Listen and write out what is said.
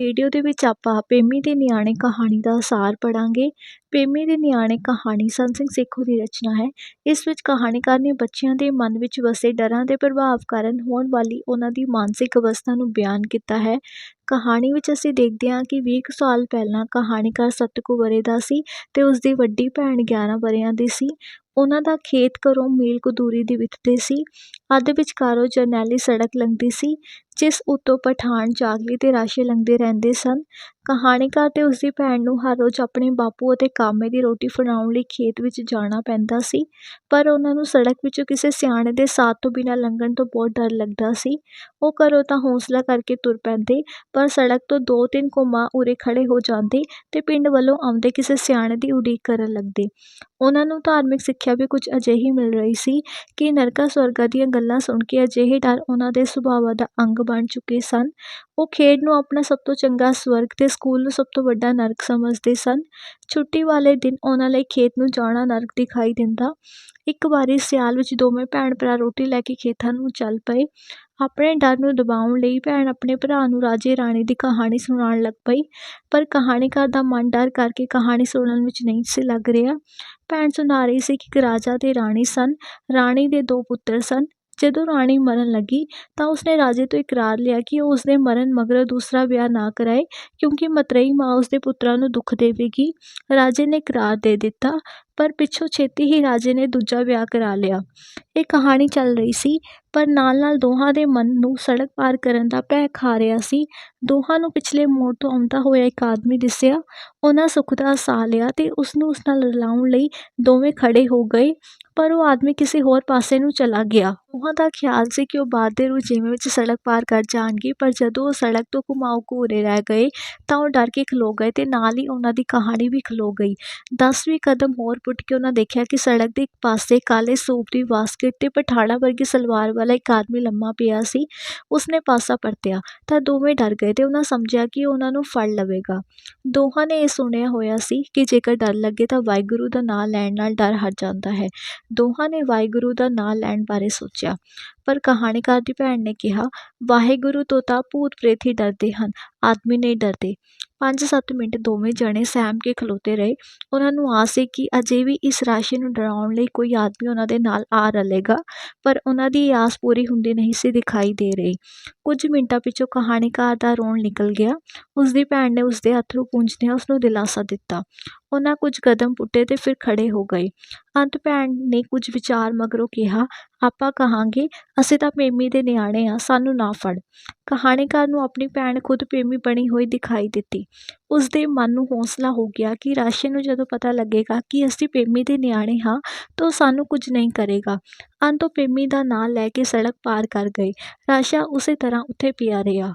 Video ਦੇ ਵਿੱਚ ਆਪਾਂ ਪੇਮੀ ਦੇ ਨਿਆਣੇ ਕਹਾਣੀ ਦਾ ਸਾਰ ਪੜਾਂਗੇ ਪੇਮੀ ਦੇ ਨਿਆਣੇ ਕਹਾਣੀ ਸੰਤ ਸਿੰਘ ਸੇਖੋਂ ਦੀ ਰਚਨਾ ਹੈ। ਇਸ ਵਿੱਚ ਕਹਾਣੀਕਾਰ ਨੇ ਬੱਚਿਆਂ ਦੇ ਮਨ ਵਿੱਚ ਵਸੇ ਡਰਾਂ ਦੇ ਪ੍ਰਭਾਵ ਕਾਰਨ ਹੋਣ ਵਾਲੀ ਉਹਨਾਂ ਦੀ ਮਾਨਸਿਕ ਅਵਸਥਾ ਨੂੰ ਬਿਆਨ ਕੀਤਾ ਹੈ। ਕਹਾਣੀ ਵਿੱਚ ਅਸੀਂ ਦੇਖਦੇ ਹਾਂ ਕਿ 20 ਕੁ ਸਾਲ ਪਹਿਲਾਂ ਕਹਾਣੀਕਾਰ ਸੱਤ ਕੁ ਵਰ੍ਹੇ ਦਾ ਸੀ ਤੇ ਉਸ ਦੀ ਵੱਡੀ ਭੈਣ 11 ਵਰ੍ਹਿਆਂ ਦੀ ਸੀ। ਉਹਨਾਂ ਦਾ ਖੇਤ ਘਰੋਂ ਮੀਲ ਕੁ ਦੂਰੀ ਦੀ ਵਿੱਚ ਤੇ ਸੀ। ਅੱਧ ਵਿਚਕਾਰੋਂ ਜਰਨੈਲੀ ਸੜਕ ਲੰਘਦੀ ਸੀ, ਜਿਸ ਉੱਤੋਂ ਪਠਾਨ, ਜਾਗਲੀ ਤੇ ਰਾਸ਼ੇ ਲੰਘਦੇ ਰਹਿੰਦੇ ਸਨ। ਕਹਾਣੀਕਾਰ ਤੇ ਉਸਦੀ ਭੈਣ ਨੂੰ ਹਰ ਰੋਜ਼ ਆਪਣੇ ਬਾਪੂ ਅਤੇ ਕਾਮੇ ਦੀ ਰੋਟੀ ਫੜਾਉਣ ਲਈ ਖੇਤ ਵਿੱਚ ਜਾਣਾ ਪੈਂਦਾ ਸੀ, ਪਰ ਉਹਨਾਂ ਨੂੰ ਸੜਕ ਵਿੱਚੋਂ ਕਿਸੇ ਸਿਆਣੇ ਦੇ ਸਾਥ ਤੋਂ ਬਿਨਾਂ ਲੰਘਣ ਤੋਂ ਬਹੁਤ ਡਰ ਲੱਗਦਾ ਸੀ। ਉਹ ਘਰੋਂ ਤਾਂ ਹੌਸਲਾ ਕਰਕੇ ਤੁਰ ਪੈਂਦੇ, ਪਰ ਸੜਕ ਤੋਂ ਦੋ ਤਿੰਨ ਕੋਮਾਂ ਉਰੇ ਖੜੇ ਹੋ ਜਾਂਦੇ ਤੇ ਪਿੰਡ ਵੱਲੋਂ ਆਉਂਦੇ ਕਿਸੇ ਸਿਆਣੇ ਦੀ ਉਡੀਕ ਕਰਨ ਲੱਗਦੇ। ਉਹਨਾਂ ਨੂੰ ਧਾਰਮਿਕ ਸਿੱਖਿਆ ਵੀ ਕੁਝ ਅਜਿਹੀ ਮਿਲ ਰਹੀ ਸੀ ਕਿ ਨਰਕਾਂ ਸਵਰਗਾਂ ਦੀਆਂ ਗੱਲਾਂ ਸੁਣ ਕੇ ਅਜਿਹੇ ਡਰ ਉਹਨਾਂ ਦੇ ਸੁਭਾਵਾਂ ਦਾ ਅੰਗ ਬਣ ਚੁੱਕੇ ਸਨ। ਉਹ ਖੇਡ ਨੂੰ ਆਪਣਾ ਸਭ ਤੋਂ ਚੰਗਾ ਸਵਰਗ ਤੇ ਸਕੂਲ ਨੂੰ ਸਭ ਤੋਂ ਵੱਡਾ ਨਰਕ ਸਮਝਦੇ ਸਨ। ਛੁੱਟੀ ਵਾਲੇ ਦਿਨ ਉਹਨਾਂ ਲਈ ਖੇਤ ਨੂੰ ਜਾਣਾ ਨਰਕ ਦਿਖਾਈ ਦਿੰਦਾ। ਇੱਕ ਵਾਰੀ ਸਿਆਲ ਵਿੱਚ ਦੋਵੇਂ ਭੈਣ ਭਰਾ ਰੋਟੀ ਲੈ ਕੇ ਖੇਤਾਂ ਨੂੰ ਚੱਲ ਪਏ। ਆਪਣੇ ਡਰ ਨੂੰ ਦਬਾਉਣ ਲਈ ਭੈਣ ਆਪਣੇ ਭਰਾ ਨੂੰ ਰਾਜੇ ਰਾਣੀ ਦੀ ਕਹਾਣੀ ਸੁਣਾਉਣ ਲੱਗ ਪਈ, ਪਰ ਕਹਾਣੀਕਾਰ ਦਾ ਮਨ ਡਰ ਕਰਕੇ ਕਹਾਣੀ ਸੁਣਨ ਵਿੱਚ ਨਹੀਂ ਸੀ ਲੱਗ ਰਿਹਾ। ਭੈਣ ਸੁਣਾ ਰਹੀ ਸੀ ਕਿ ਇੱਕ ਰਾਜਾ ਤੇ ਰਾਣੀ ਸਨ। ਰਾਣੀ ਦੇ ਦੋ ਪੁੱਤਰ ਸਨ। ਜਦੋਂ ਰਾਣੀ ਮਰਨ ਲੱਗੀ ਤਾਂ ਉਸਨੇ ਰਾਜੇ ਤੋਂ ਇਕਰਾਰ ਲਿਆ ਕਿ ਉਹ ਉਸਦੇ ਮਰਨ ਮਗਰੋਂ ਦੂਸਰਾ ਵਿਆਹ ਨਾ ਕਰਾਏ, ਕਿਉਂਕਿ ਮਤਰੇਈ ਮਾਂ ਉਸਦੇ ਪੁੱਤਰਾਂ ਨੂੰ ਦੁੱਖ ਦੇਵੇਗੀ। ਰਾਜੇ ਨੇ ਇਕਰਾਰ ਦੇ ਦਿੱਤਾ, ਪਰ ਪਿੱਛੋਂ ਛੇਤੀ ਹੀ ਰਾਜੇ ਨੇ ਦੂਜਾ ਵਿਆਹ ਕਰਾ ਲਿਆ। ਇਹ ਕਹਾਣੀ ਚੱਲ ਰਹੀ ਸੀ, ਪਰ ਨਾਲ ਨਾਲ ਦੋਹਾਂ ਦੇ ਮਨ ਨੂੰ ਸੜਕ ਪਾਰ ਕਰਨ ਦਾ ਭੈ ਖਾ ਰਿਹਾ ਸੀ। ਦੋਹਾਂ ਨੂੰ ਪਿਛਲੇ ਮੋੜ ਤੋਂ ਆਉਂਦਾ ਹੋਇਆ ਇੱਕ ਆਦਮੀ ਦਿਸਿਆ। ਉਹਨਾਂ ਸੁੱਖ ਦਾ ਸਾਹ ਲਿਆ ਤੇ ਉਸ ਉਸ ਨਾਲ ਰਲਾਉਣ ਲਈ ਦੋਵੇਂ ਖੜੇ ਹੋ ਗਏ, ਪਰ ਉਹ ਆਦਮੀ ਕਿਸੇ ਹੋਰ ਪਾਸੇ ਨੂੰ ਚਲਾ ਗਿਆ। ਦੋਹਾਂ ਦਾ ਖਿਆਲ ਸੀ ਕਿ ਉਹ ਬਾਅਦ ਦੇ ਰੁਝੇਵੇਂ ਵਿੱਚ ਸੜਕ ਪਾਰ ਕਰ ਜਾਣਗੇ, ਪਰ ਜਦੋਂ ਉਹ ਸੜਕ ਤੋਂ ਘੁਮਾਓ ਘੂਰੇ ਰਹਿ ਗਏ, ਤਾਂ ਉਹ ਡਰ ਕੇ ਖਲੋ ਗਏ ਤੇ ਨਾਲ ਹੀ ਉਹਨਾਂ ਦੀ ਕਹਾਣੀ ਵੀ ਖਲੋ ਗਈ। ਦਸ ਵੀਹ ਕਦਮ ਹੋਰ ਪੁੱਟ ਕੇ ਉਹਨਾਂ ਦੇਖਿਆ ਕਿ ਸੜਕ ਦੇ ਇੱਕ ਪਾਸੇ ਕਾਲੇ ਸੂਪ ਦੀ ਬਾਸਕਟ ਤੇ ਪਠਾਣਾ ਵਰਗੀ ਸਲਵਾਰ ਵਾਲਾ ਇੱਕ ਆਦਮੀ ਲੰਮਾ ਪਿਆ ਸੀ, ਉਸਨੇ ਪਾਸਾ ਪਰਤਿਆ, ਤਾਂ ਦੋਵੇਂ ਡਰ ਗਏ ਤੇ ਉਹਨਾਂ ਸਮਝਿਆ ਕਿ ਉਹਨਾਂ ਨੂੰ ਫੜ ਲਵੇਗਾ। ਦੋਹਾਂ ਨੇ ਇਹ ਸੁਣਿਆ ਹੋਇਆ ਸੀ ਕਿ ਜੇਕਰ ਡਰ ਲੱਗੇ ਤਾਂ ਵਾਹਿਗੁਰੂ ਦਾ ਨਾਮ ਲੈਣ ਨਾਲ ਡਰ ਹਟ ਜਾਂਦਾ ਹੈ। ਦੋਹਾਂ ਨੇ ਵਾਹਿਗੁਰੂ ਦਾ ਨਾਮ ਲੈਣ ਬਾਰੇ ਸੋਚਿਆ, ਪਰ ਕਹਾਣੀਕਾਰ ਦੀ ਭੈਣ ਨੇ ਕਿਹਾ, ਵਾਹਿਗੁਰੂ ਤੋਂ ਤਾਂ ਭੂਤ ਪ੍ਰੇਤ ਹੀ ਡਰਦੇ ਹਨ, ਆਦਮੀ ਨਹੀਂ ਡਰਦੇ। ਪੰਜ ਸੱਤ ਮਿੰਟ ਦੋਵੇਂ ਜਣੇ ਸਹਿਮ ਕੇ ਖਲੋਤੇ ਰਹੇ। ਉਹਨਾਂ ਨੂੰ ਆਸ ਸੀ ਕਿ ਅਜੇ ਵੀ ਇਸ ਰਾਸ਼ੀ ਨੂੰ ਡਰਾਉਣ ਲਈ ਕੋਈ ਆਦਮੀ ਉਹਨਾਂ ਦੇ ਨਾਲ ਆ ਰਲੇਗਾ, ਪਰ ਉਹਨਾਂ ਦੀ ਆਸ ਪੂਰੀ ਹੁੰਦੀ ਨਹੀਂ ਸੀ ਦਿਖਾਈ ਦੇ ਰਹੀ। ਕੁਝ ਮਿੰਟਾਂ ਪਿੱਛੋਂ ਕਹਾਣੀਕਾਰ ਦਾ ਰੋਣ ਨਿਕਲ ਗਿਆ। ਉਸਦੀ ਭੈਣ ਨੇ ਉਸਦੇ ਅਥਰੂ ਪੂੰਝਦਿਆਂ ਉਸਨੂੰ ਦਿਲਾਸਾ ਦਿੱਤਾ। ਉਹਨਾਂ ਕੁਝ ਕਦਮ ਪੁੱਟੇ ਅਤੇ ਫਿਰ ਖੜੇ ਹੋ ਗਏ। ਅੰਤ ਭੈਣ ਨੇ ਕੁਝ ਵਿਚਾਰ ਮਗਰੋਂ ਕਿਹਾ, ਆਪਾਂ ਕਹਾਂਗੇ, ਅਸੀਂ ਤਾਂ ਪੇਮੀ ਦੇ ਨਿਆਣੇ ਹਾਂ ਸਾਨੂੰ ਨਾ ਫੜ। ਕਹਾਣੀਕਾਰ ਨੂੰ ਆਪਣੀ ਭੈਣ ਖੁਦ ਪ੍ਰੇਮੀ ਬਣੀ ਹੋਈ ਦਿਖਾਈ ਦਿੱਤੀ। ਉਸਦੇ ਮਨ ਨੂੰ ਹੌਸਲਾ ਹੋ ਗਿਆ ਕਿ ਰਾਸ਼ੇ ਨੂੰ ਜਦੋਂ ਪਤਾ ਲੱਗੇਗਾ ਕਿ ਅਸੀਂ ਪੇਮੀ ਦੇ ਨਿਆਣੇ ਹਾਂ, ਤਾਂ ਉਹ ਸਾਨੂੰ ਕੁਝ ਨਹੀਂ ਕਰੇਗਾ। ਅੰਤ ਉਹ ਪ੍ਰੇਮੀ ਦਾ ਨਾਂ ਲੈ ਕੇ ਸੜਕ ਪਾਰ ਕਰ ਗਏ। ਰਾਸ਼ਾ ਉਸੇ ਤਰ੍ਹਾਂ ਉੱਥੇ ਪਿਆ ਰਿਹਾ।